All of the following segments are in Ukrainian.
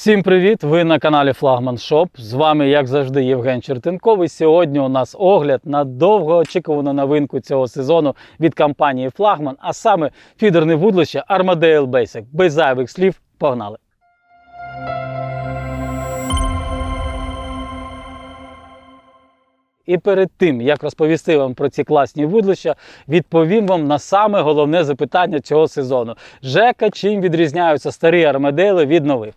Всім привіт! Ви на каналі Флагман Шоп. З вами, як завжди, Євген Чертенков. І сьогодні у нас огляд на довгоочікувану новинку цього сезону від компанії Флагман, а саме фідерне вудлище Armadale Basic. Без зайвих слів, погнали! І перед тим, як розповісти вам про ці класні вудлища, відповім вам на саме головне запитання цього сезону. Жека, чим відрізняються старі армадейли від нових?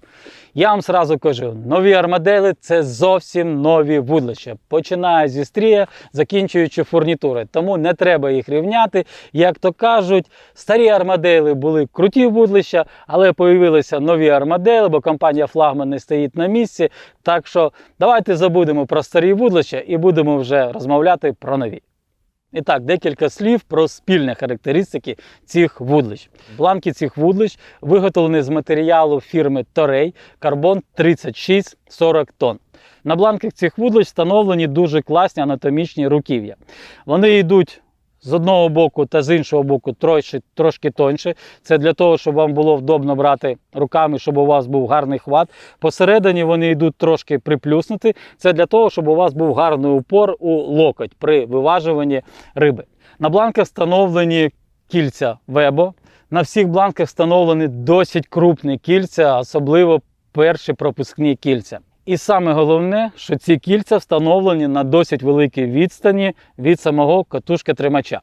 Я вам сразу кажу, нові армадейли це зовсім нові вудлища. Починає зі стрія, закінчуючи фурнітури. Тому не треба їх рівняти. Як то кажуть, старі армадейли були круті вудлища, але появилися нові армадейли, бо компанія Флагман не стоїть на місці. Так що давайте забудемо про старі вудлища і будемо вже розмовляти про нові. І так, декілька слів про спільні характеристики цих вудлищ. Бланки цих вудлищ виготовлені з матеріалу фірми Торей карбон 36-40 тонн. На бланках цих вудлищ встановлені дуже класні анатомічні руків'я. Вони йдуть з одного боку та з іншого боку трошки, трошки тоньше. Це для того, щоб вам було вдобно брати руками, щоб у вас був гарний хват. Посередині вони йдуть трошки приплюснуті. Це для того, щоб у вас був гарний упор у локоть при виважуванні риби. На бланках встановлені кільця Вебо. На всіх бланках встановлені досить крупні кільця, особливо перші пропускні кільця. І саме головне, що ці кільця встановлені на досить великій відстані від самого катушка тримача.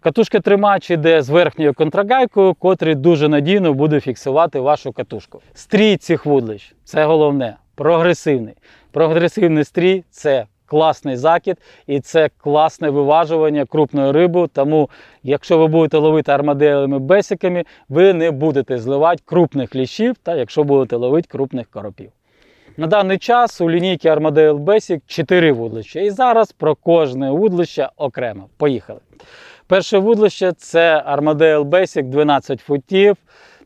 Катушка тримач іде з верхньою контрагайкою, котрий дуже надійно буде фіксувати вашу катушку. Стрій цих вудлищ це головне, прогресивний. Прогресивний стрій це класний закид і це класне виважування крупної риби. Тому, якщо ви будете ловити армаделями бесиками, ви не будете зливати крупних ліщів, та якщо будете ловити крупних коропів. На даний час у лінійки Armadale Basic 4 вудлища. І зараз про кожне вудлище окремо. Поїхали. Перше вудлище це Armadale Basic 12 футів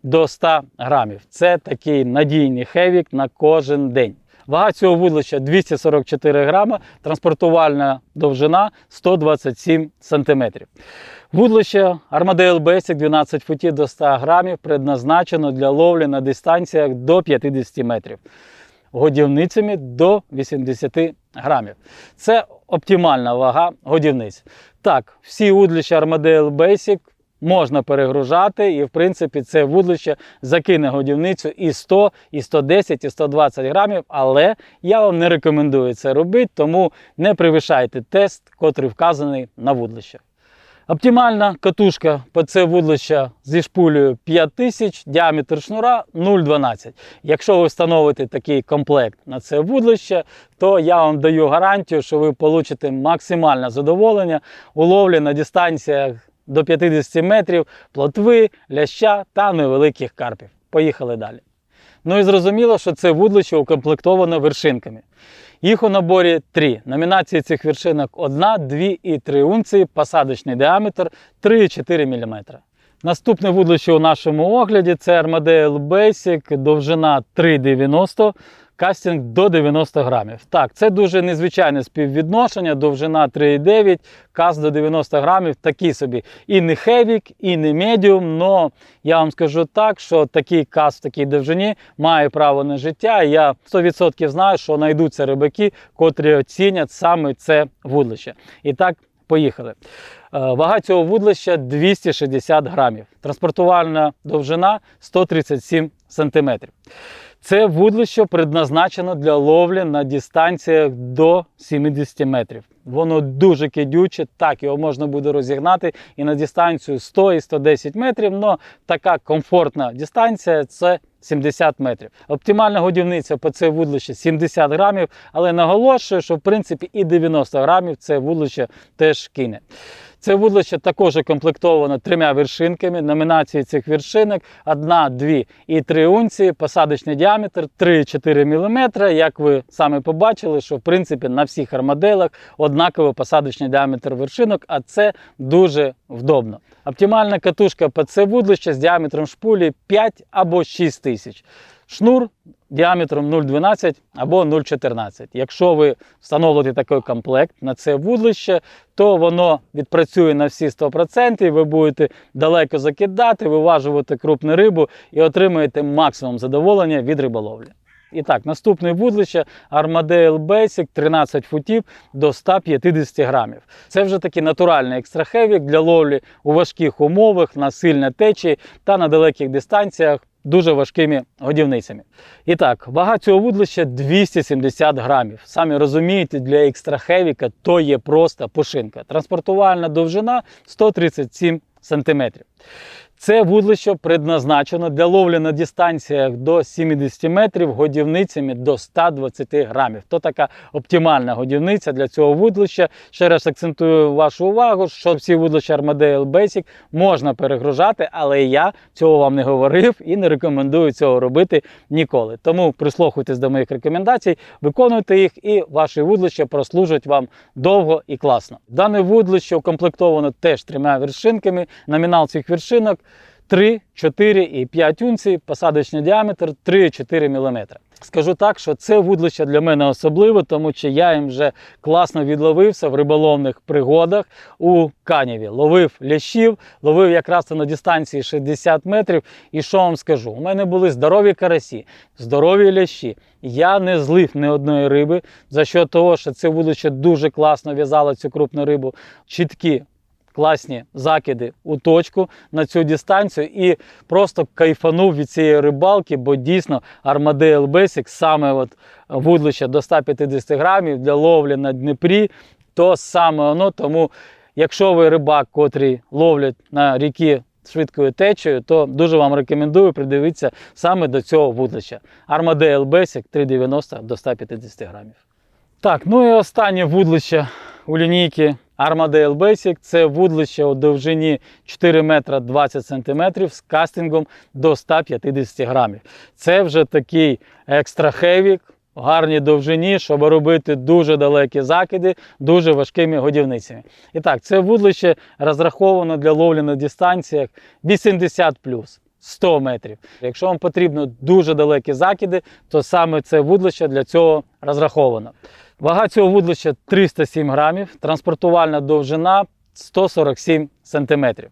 до 100 грамів. Це такий надійний хевік на кожен день. Вага цього вудлища 244 грама, транспортувальна довжина 127 см. Вудлище Armadale Basic 12 футів до 100 грамів предназначено для ловлі на дистанціях до 50 метрів годівницями до 80 грамів. Це оптимальна вага годівниць. Так, всі вудлища Armadale Basic можна перегружати, і в принципі це вудлище закине годівницю і 100, і 110, і 120 грамів, але я вам не рекомендую це робити, тому не перевищайте тест, котрий вказаний на вудлище. Оптимальна катушка по це вудлище зі шпулею 5000, діаметр шнура 0,12. Якщо ви встановите такий комплект на це вудлище, то я вам даю гарантію, що ви получите максимальне задоволення у ловлі на дистанціях до 50 метрів плотви, ляща та невеликих карпів. Поїхали далі. Ну і зрозуміло, що це вудлище укомплектовано вершинками. Їх у наборі три. Номінації цих вершинок 1, 2 і 3 унції, посадочний діаметр 3,4 мм. Наступне вудлище у нашому огляді це Armadale Basic, довжина 3,90 кастинг до 90 грамів. Так, це дуже незвичайне співвідношення, довжина 3,9, каст до 90 грамів, такий собі. І не хевік, і не медіум, але я вам скажу так, що такий каст в такій довжині має право на життя. Я 100% знаю, що знайдуться рибаки, котрі оцінять саме це вудлище. І так, поїхали. Е, Вага цього вудлища 260 грамів. Транспортувальна довжина 137 сантиметрів. Це вудлище предназначено для ловлі на дистанціях до 70 метрів. Воно дуже кидюче, так його можна буде розігнати і на дистанцію 100 і 110 метрів, але така комфортна дистанція це 70 метрів. Оптимальна годівниця по це вудлище 70 грамів, але наголошую, що в принципі і 90 грамів це вудлище теж кине. Це вудлище також укомплектовано трьома вершинками. Номінації цих вершинок 1, 2 і 3 унції, посадочний діаметр 3-4 мм. Як ви самі побачили, що в принципі на всіх армаделах однаковий посадочний діаметр вершинок, а це дуже вдобно. Оптимальна катушка по це вудлище з діаметром шпулі 5 або 6 тисяч. Шнур діаметром 0,12 або 0,14. Якщо ви встановите такий комплект на це вудлище, то воно відпрацює на всі 100%, ви будете далеко закидати, виважувати крупну рибу і отримаєте максимум задоволення від риболовлі. І так, наступне вудлище Armadale Basic 13 футів до 150 грамів. Це вже такий натуральний екстрахевік для ловлі у важких умовах, на сильне течії та на далеких дистанціях дуже важкими годівницями. І так, вага цього вудлища 270 грамів. Самі розумієте, для екстрахевіка то є просто пушинка. Транспортувальна довжина 137 сантиметрів. Це вудлище предназначено для ловлі на дистанціях до 70 метрів годівницями до 120 грамів. То така оптимальна годівниця для цього вудлища. Ще раз акцентую вашу увагу, що всі вудлища Armadale Basic можна перегружати, але я цього вам не говорив і не рекомендую цього робити ніколи. Тому прислухайтесь до моїх рекомендацій, виконуйте їх, і ваші вудлища прослужать вам довго і класно. Дане вудлище укомплектовано теж трьома вершинками. Номінал цих вершинок 3, 4 і 5 унцій, посадочний діаметр 3-4 мм. Скажу так, що це вудлище для мене особливе, тому що я їм вже класно відловився в риболовних пригодах у Каніві. Ловив лящів, ловив якраз на дистанції 60 метрів. І що вам скажу? У мене були здорові карасі, здорові лящі. Я не злив ні одної риби, за що того, що це вудлище дуже класно в'язало цю крупну рибу. Чіткі класні закиди у точку на цю дистанцію і просто кайфанув від цієї рибалки, бо дійсно Armadale Basic, саме от вудлище до 150 грамів для ловлі на Дніпрі, то саме воно. Тому, якщо ви рибак, котрий ловлять на ріки швидкою течею, то дуже вам рекомендую придивитися саме до цього вудлища. Armadale Basic 390 до 150 грамів. Так, ну і останнє вудлище у лінійки Armadale Basic це вудлище у довжині 4 метра 20 сантиметрів з кастингом до 150 грамів. Це вже такий екстра хевік, гарній довжині, щоб робити дуже далекі закиди, дуже важкими годівницями. І так, це вудлище розраховано для ловлі на дистанціях 80 100 метрів. Якщо вам потрібно дуже далекі закиди, то саме це вудлище для цього розраховано. Вага цього вудлища 307 грамів, транспортувальна довжина 147 сантиметрів.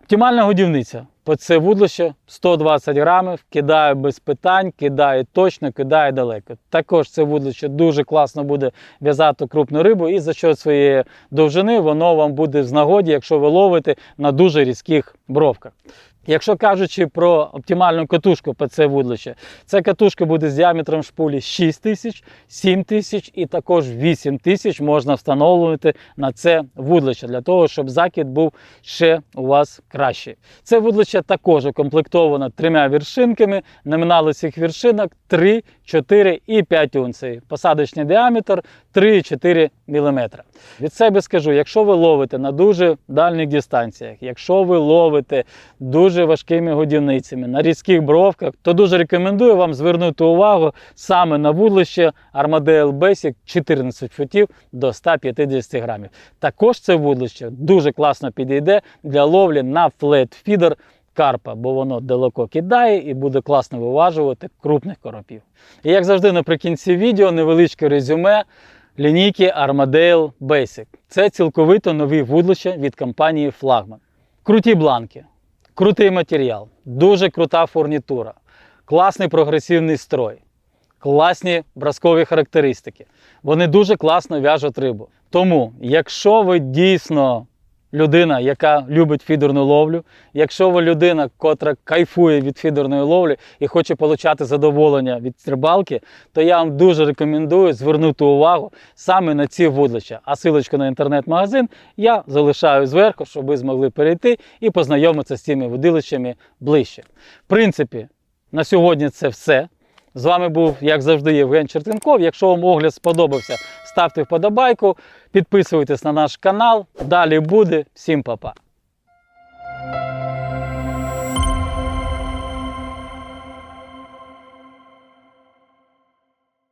Оптимальна годівниця. По це вудлище 120 грамів, кидає без питань, кидає точно, кидає далеко. Також це вудлище дуже класно буде в'язати крупну рибу, і за що своєї довжини воно вам буде в нагоді, якщо ви ловите на дуже різких бровках. Якщо кажучи про оптимальну катушку по це вудлище, ця катушка буде з діаметром шпулі 6 тисяч, 7 тисяч і також 8 тисяч можна встановлювати на це вудлище для того, щоб закид був ще у вас кращий. Це вудлище також укомплектовано трьома вершинками. Номінали цих вершинок 3, 4 і 5 унцій. Посадочний діаметр 3-4 мм. Від себе скажу, якщо ви ловите на дуже дальніх дистанціях, якщо ви ловите дуже важкими годівницями на різких бровках, то дуже рекомендую вам звернути увагу саме на вудлище Armadale Basic 14 футів до 150 грамів. Також це вудлище дуже класно підійде для ловлі на флет-фідер карпа, бо воно далеко кидає і буде класно виважувати крупних коропів. І як завжди, наприкінці відео невеличке резюме лінійки Armadale Basic. Це цілковито нові вудлища від компанії Flagman. Круті бланки, крутий матеріал, дуже крута фурнітура, класний прогресивний строй, класні бразкові характеристики. Вони дуже класно в'яжуть рибу. Тому, якщо ви дійсно людина, яка любить фідерну ловлю, якщо ви людина, котра кайфує від фідерної ловлі і хоче отримати задоволення від рибалки, то я вам дуже рекомендую звернути увагу саме на ці вудлища. А силочку на інтернет-магазин я залишаю зверху, щоб ви змогли перейти і познайомитися з цими вудилищами ближче. В принципі, на сьогодні це все. З вами був, як завжди, Євген Чертенков. Якщо вам огляд сподобався, ставте вподобайку, підписуйтесь на наш канал. Далі буде. Всім па-па!